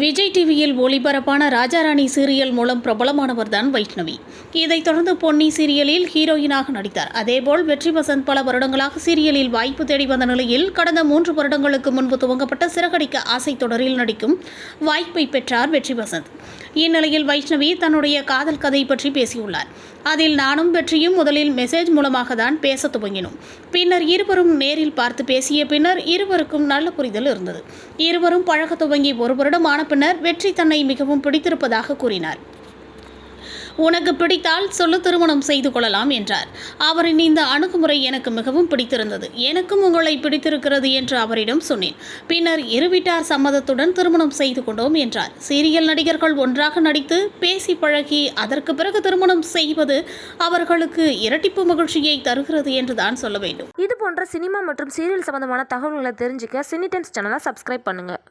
விஜய் டிவியில் ஒளிபரப்பான ராஜாராணி சீரியல் மூலம் பிரபலமானவர் தான் வைஷ்ணவி. இதைத் தொடர்ந்து பொன்னி சீரியலில் ஹீரோயினாக நடித்தார். அதேபோல் வெற்றி வசந்த் பல வருடங்களாக சீரியலில் வாய்ப்பு தேடி வந்த நிலையில் கடந்த மூன்று வருடங்களுக்கு முன்பு துவங்கப்பட்ட சிறகடிக்க ஆசை தொடரில் நடிக்கும் வாய்ப்பை பெற்றார் வெற்றி வசந்த். இந்நிலையில் வைஷ்ணவி தன்னுடைய காதல் கதை பற்றி பேசியுள்ளார். அதில் நானும் வெற்றியும் முதலில் மெசேஜ் மூலமாக தான் பேச துவங்கினோம். பின்னர் இருவரும் நேரில் பார்த்து பேசிய பின்னர் இருவருக்கும் நல்ல புரிதல் இருந்தது. இருவரும் பழக துவங்கி ஒரு வருடம் தரப்பினர் பின்னர் வெற்றி தன்னை மிகவும் பிடித்திருப்பதாக கூறினார். உனக்கு பிடித்தால் சொல்லு திருமணம் செய்து கொள்ளலாம் என்றார். அவரின் இந்த அணுகுமுறை எனக்கு மிகவும் பிடித்திருந்தது. எனக்கும் உங்களை பிடித்திருக்கிறது என்று அவரிடம் சொன்னேன். பின்னர் இரு வீட்டார் சம்மதத்துடன் திருமணம் செய்து கொண்டோம் என்றார். சீரியல் நடிகர்கள் ஒன்றாக நடித்து பேசி பழகி அதற்கு பிறகு திருமணம் செய்வது அவர்களுக்கு இரட்டிப்பு மகிழ்ச்சியை தருகிறது என்று தான் சொல்ல வேண்டும். இது போன்ற சினிமா மற்றும் சீரியல் சம்பந்தமான தகவல்களை தெரிஞ்சுக்க சினிடென்ஸ் சேனலை சப்ஸ்கிரைப் பண்ணுங்கள்